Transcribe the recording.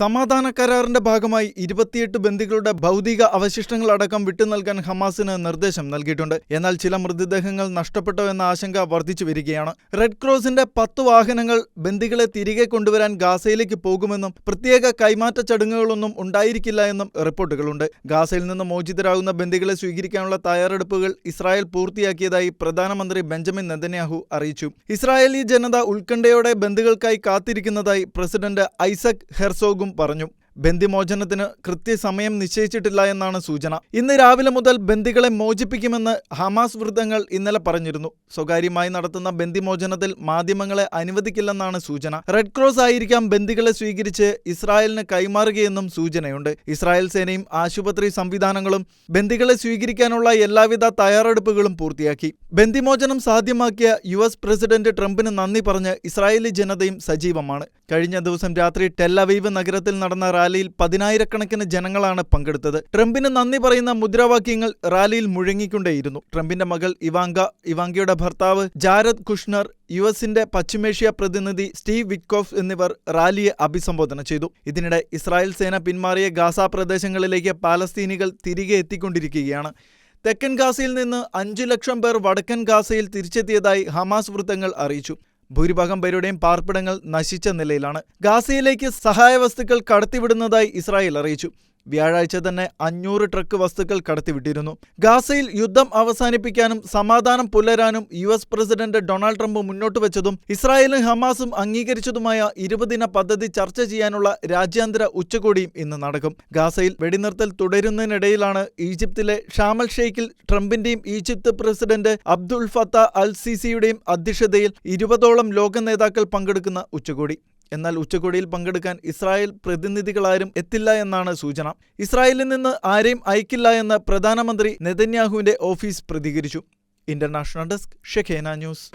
സമാധാന കരാറിന്റെ ഭാഗമായി ഇരുപത്തിയെട്ട് ബന്ദികളുടെ ഭൗതിക വിട്ടു വിട്ടുനൽകാൻ ഹമാസിന് നിർദ്ദേശം നൽകിയിട്ടുണ്ട്. എന്നാൽ ചില മൃതദേഹങ്ങൾ നഷ്ടപ്പെട്ടോ എന്ന ആശങ്ക വർദ്ധിച്ചു വരികയാണ്. റെഡ് ക്രോസിന്റെ പത്ത് വാഹനങ്ങൾ ബന്ദികളെ തിരികെ കൊണ്ടുവരാൻ ഗാസയിലേക്ക് പോകുമെന്നും പ്രത്യേക കൈമാറ്റ ചടങ്ങുകളൊന്നും ഉണ്ടായിരിക്കില്ല എന്നും റിപ്പോർട്ടുകളുണ്ട്. ഗാസയിൽ നിന്ന് മോചിതരാകുന്ന ബന്ദികളെ സ്വീകരിക്കാനുള്ള തയ്യാറെടുപ്പുകൾ ഇസ്രായേൽ പൂർത്തിയാക്കിയതായി പ്രധാനമന്ത്രി ബെഞ്ചമിൻ നെതന്യാഹു അറിയിച്ചു. ഇസ്രായേലി ജനത ഉത്കണ്ഠയോടെ ബന്ദികൾക്കായി കാത്തിരിക്കുന്നതായി പ്രസിഡന്റ് ഐസക് ഹെർസോഗും പറഞ്ഞു ബന്ദിമോചനത്തിന് കൃത്യസമയം നിശ്ചയിച്ചിട്ടില്ല എന്നാണ് സൂചന. ഇന്ന് രാവിലെ മുതൽ ബന്ദികളെ മോചിപ്പിക്കുമെന്ന് ഹമാസ് വൃത്തങ്ങൾ ഇന്നലെ പറഞ്ഞിരുന്നു. സ്വകാര്യമായി നടത്തുന്ന ബന്ദിമോചനത്തിൽ മാധ്യമങ്ങളെ അനുവദിക്കില്ലെന്നാണ് സൂചന. റെഡ് ക്രോസ് ആയിരിക്കാം ബന്ദികളെ സ്വീകരിച്ച് ഇസ്രായേലിന് കൈമാറുകയെന്നും സൂചനയുണ്ട്. ഇസ്രായേൽ സേനയും ആശുപത്രി സംവിധാനങ്ങളും ബന്ദികളെ സ്വീകരിക്കാനുള്ള എല്ലാവിധ തയ്യാറെടുപ്പുകളും പൂർത്തിയാക്കി. ബന്ദിമോചനം സാധ്യമാക്കിയ യു എസ് പ്രസിഡന്റ് ട്രംപിന് നന്ദി പറഞ്ഞ് ഇസ്രായേലി ജനതയും സജീവമാണ്. കഴിഞ്ഞ ദിവസം രാത്രി ടെല്ലവീവ് നഗരത്തിൽ നടന്ന റാലിയിൽ പതിനായിരക്കണക്കിന് ജനങ്ങളാണ് പങ്കെടുത്തത്. ട്രംപിന് നന്ദി പറയുന്ന മുദ്രാവാക്യങ്ങൾ റാലിയിൽ മുഴങ്ങിക്കൊണ്ടേയിരുന്നു. ട്രംപിന്റെ മകൾ ഇവാങ്ക ഇവാങ്കയുടെ ഭർത്താവ് ജാരദ് കുഷ്ണർ യു എസിന്റെ പശ്ചിമേഷ്യ പ്രതിനിധി സ്റ്റീവ് വിറ്റ്കോഫ് എന്നിവർ റാലിയെ അഭിസംബോധന ചെയ്തു. ഇതിനിടെ ഇസ്രായേൽ സേന പിന്മാറിയ ഗാസ പ്രദേശങ്ങളിലേക്ക് പാലസ്തീനികൾ തിരികെ എത്തിക്കൊണ്ടിരിക്കുകയാണ്. തെക്കൻ ഗാസയിൽ നിന്ന് അഞ്ചു ലക്ഷം പേർ വടക്കൻ ഗാസയിൽ തിരിച്ചെത്തിയതായി ഹമാസ് വൃത്തങ്ങൾ അറിയിച്ചു. ഭൂരിഭാഗം പേരുടെയും പാർപ്പിടങ്ങൾ നശിച്ച നിലയിലാണ്. ഗാസയിലേക്ക് സഹായ വസ്തുക്കൾ കടത്തിവിടുന്നതായി ഇസ്രായേൽ അറിയിച്ചു. വ്യാഴാഴ്ച തന്നെ അഞ്ഞൂറ് ട്രക്ക് വസ്തുക്കൾ കടത്തിവിട്ടിരുന്നു. ഗാസയിൽ യുദ്ധം അവസാനിപ്പിക്കാനും സമാധാനം പുലരാനും U S president Donald Trump മുന്നോട്ട് വെച്ചതും ഇസ്രായേലും ഹമാസും അംഗീകരിച്ചതുമായ ഇരുപതിന പദ്ധതി ചർച്ച ചെയ്യാനുള്ള രാജ്യാന്തര ഉച്ചകോടിയും ഇന്ന് നടക്കും. ഗാസയിൽ വെടിനിർത്തൽ തുടരുന്നതിനിടയിലാണ് ഈജിപ്തിലെ ഷാമൽ ഷെയ്ഖിൽ ട്രംപിന്റെയും Egypt president Abdel Fattah al സിസിയുടെയും അധ്യക്ഷതയിൽ ഇരുപതോളം ലോക നേതാക്കൾ പങ്കെടുക്കുന്ന ഉച്ചകോടി. എന്നാൽ ഉച്ചകോടിയിൽ പങ്കെടുക്കാൻ ഇസ്രായേൽ പ്രതിനിധികളാരും എത്തില്ല എന്നാണ് സൂചന. ഇസ്രായേലിൽ നിന്ന് ആരെയും അയക്കില്ല എന്ന് പ്രധാനമന്ത്രി നെതന്യാഹുവിന്റെ ഓഫീസ് പ്രതികരിച്ചു. ഇന്റർനാഷണൽ ഡെസ്ക് ഷെഖേന ന്യൂസ്.